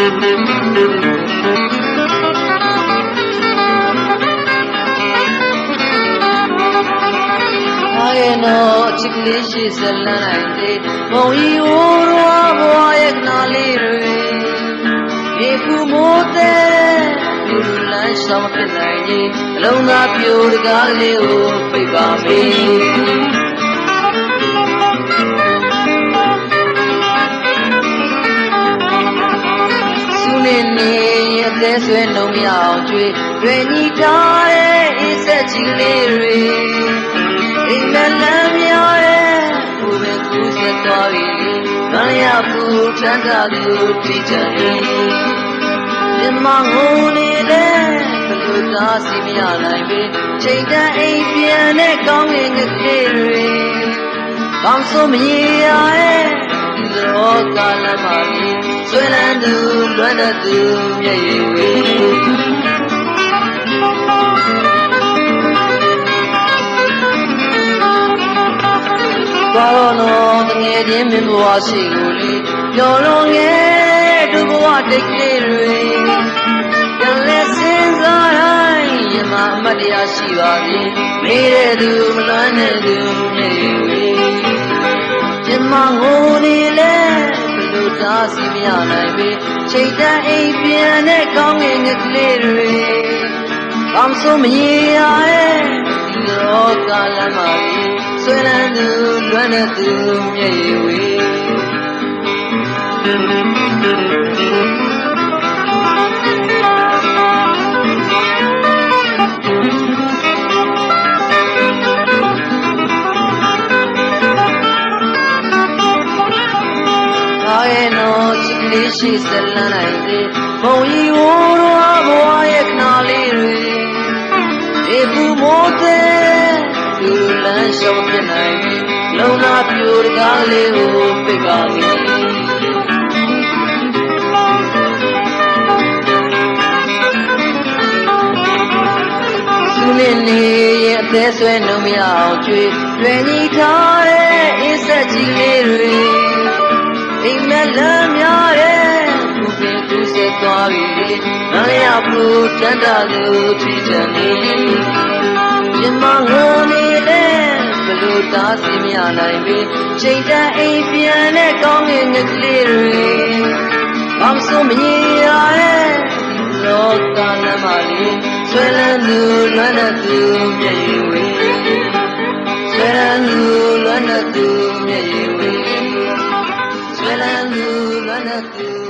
အားရနော်အချစ်ကလေးရှိစလန်းနိုင်သေးဘုံဤဝိုးရောဘဝရဲ့ခနာလေးတွေဒီကူမိုးတဲ့လူလန်းရှောင်းဖြစ်နိုင်ရင်အလုံးသားပြိုတကားလေးကိုပိတ်ပါမေး ရဲ့အသေးဆွဲလုံးမရအောင်ကျွေးတွေညီထားတဲ့အေးဆက်ကြီးလေးတွေအိမ်မလမ်းများရဲ့ကိုယ်ပဲကူးဆက်သွားပြီမရဘူးချမ်းသာသူထိချင်နေဒီမငုံနေတဲ့ဘလို့သားစီမရနိုင်ပြီချိန်တန်အိမ်ပြန်တဲ့ကောင်းငင်ကလေးတွေကောင်းစိုးမရရဲ့ဒီလိုကလည်းပါပြီ ဆွေးလန်းသူလွမ်းတဲ့သူမျက်ရည်ဝေဘာလို့တော့တငယ်ချင်းမင်းဘဝရှိကိုလေပျော်လွန်ရဲ့ဒုဘဝတိတ်ကလေးတွေပြန်လဲစဉ်းစားတိုင်းယမအမတ်တရားရှိပါပြီမေးတဲ့သူမလွမ်းတဲ့သူမျက်ရည်ဝေကျမငိုနေလဲဘလို့သား စီမရနိုင်ပြီချိန်တန်အိမ်ပြန်တဲ့ကောင်းငင်ကလေးတွေကောင်းဆုံးမရရဲ့ဒီလောကလမ်းမှာဆွေးလန်းသူလွမ်းတဲ့သူမျက်ရည်ဝေ လေးရှိစလန်းနိုင်သေးဘုံဤဝိုးတော်ဘဝရဲ့ခနာလေးတွေဒီကူမိုးတဲ့လူလန်းရှောင်းပြနိုင်ပြီလုံနာပြူတကားလေးကိုပိတ်ပါလိမ့်သူနဲ့နေရဲ့အသေးဆွဲနှုံမရအောင်ကျွေးလွယ်ညီထားတဲ့အင်းဆက်ကြီးလေးတွေအိမ်မက်လမ်းများရဲ့သူပင် သူဆက်သွားပြီမလျောက်ဘူးတန်တာသူထီချန်နေပြမငုံနေလေဘလို့သားစီမရနိုင်ပြီချိန်တန်အိမ်ပြန်တဲ့ကောင်းငင်ငကလေးတွေဘာမစိုးမရင်ရရဲ့လောကလမ်းမလေးဆွဲလန်းသူလွမ်းတဲ့သူမျက်ရည်ဝေဆွဲလန်းသူလွမ်းတဲ့သူမျက်ရည်ဝေဆွဲလန်းသူလွမ်းတဲ့သူမျက်ရည်